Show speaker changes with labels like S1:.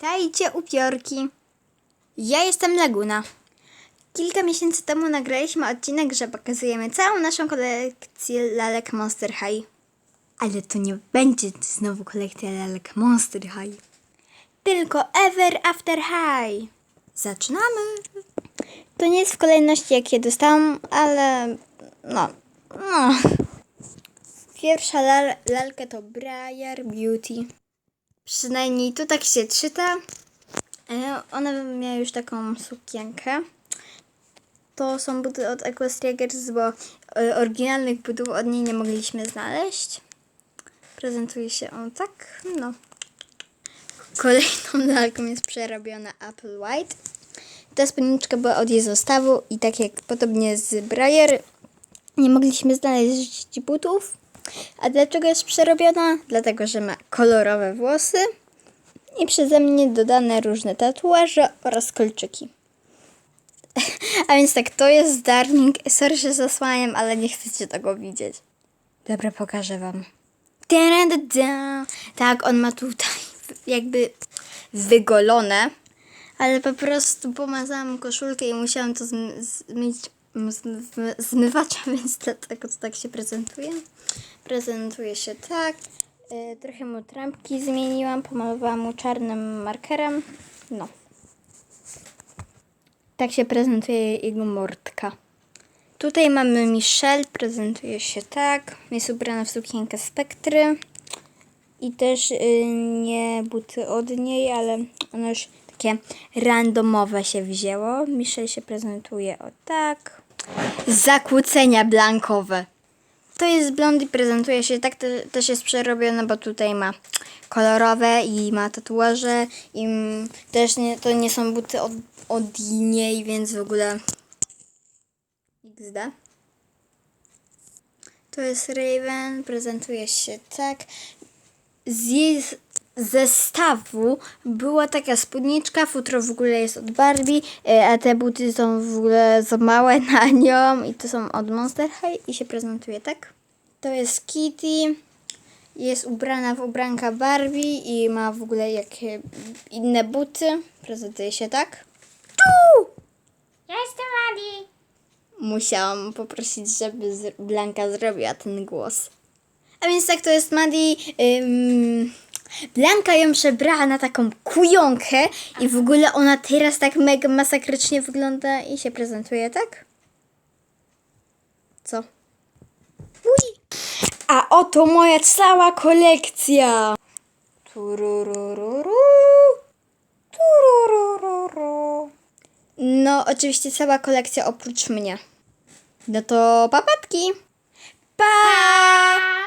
S1: Witajcie upiorki. Ja jestem Laguna. Kilka miesięcy temu nagraliśmy odcinek, że pokazujemy całą naszą kolekcję lalek Monster High. Ale to nie będzie znowu kolekcja lalek Monster High. Tylko Ever After High. Zaczynamy. To nie jest w kolejności, jakie dostałam, ale no, no. Pierwsza lal lalka to Briar Beauty. Przynajmniej tu tak się czyta. E, Ona miała już taką sukienkę. To są buty od Equestria Girls, bo e, oryginalnych butów od niej nie mogliśmy znaleźć. Prezentuje się on tak, no. Kolejną lalką jest przerobiona Apple White. Ta spódniczka była od jej zestawu i tak jak podobnie z Briar, nie mogliśmy znaleźć butów. A dlaczego jest przerobiona? Dlatego, że ma kolorowe włosy i przeze mnie dodane różne tatuaże oraz kolczyki. A więc tak, to jest Darling. Sorry, że zasłaniam, ale nie chcecie tego widzieć. Dobra, pokażę wam. Tak, on ma tutaj jakby wygolone, ale po prostu pomazałam koszulkę i musiałam to zm- zmyć zm- zmywacza, więc dlatego to tak się prezentuje. Prezentuje się tak. E, trochę mu trampki zmieniłam, pomalowałam mu czarnym markerem. No. Tak się prezentuje jego mordka. Tutaj mamy Michelle, prezentuje się tak. Jest ubrana w sukienkę Spektry. I też y, nie buty od niej, ale ono już takie randomowe się wzięło. Michelle się prezentuje o tak. Zakłócenia blankowe. To jest blond i prezentuje się tak, te, też jest przerobione, bo tutaj ma kolorowe i ma tatuaże i też nie, to nie są buty od, od niej, więc w ogóle XD. To jest Raven, prezentuje się tak. Z jej zestawu była taka spódniczka, futro w ogóle jest od Barbie, e, a te buty są w ogóle za małe na nią i to są od Monster High i się prezentuje tak. To jest Kitty, jest ubrana w ubranka Barbie i ma w ogóle jakie inne buty, prezentuje się tak. Tu!
S2: Ja jestem Adi.
S1: Musiałam poprosić, żeby Blanka zrobiła ten głos. A więc tak, to jest Madi. Ym, Blanka ją przebrała na taką kujonkę i w ogóle ona teraz tak mega masakrycznie wygląda i się prezentuje, tak? Co? Uj! A oto moja cała kolekcja! Tururururu. Tururururu. No, oczywiście cała kolekcja oprócz mnie. No to papatki! Pa!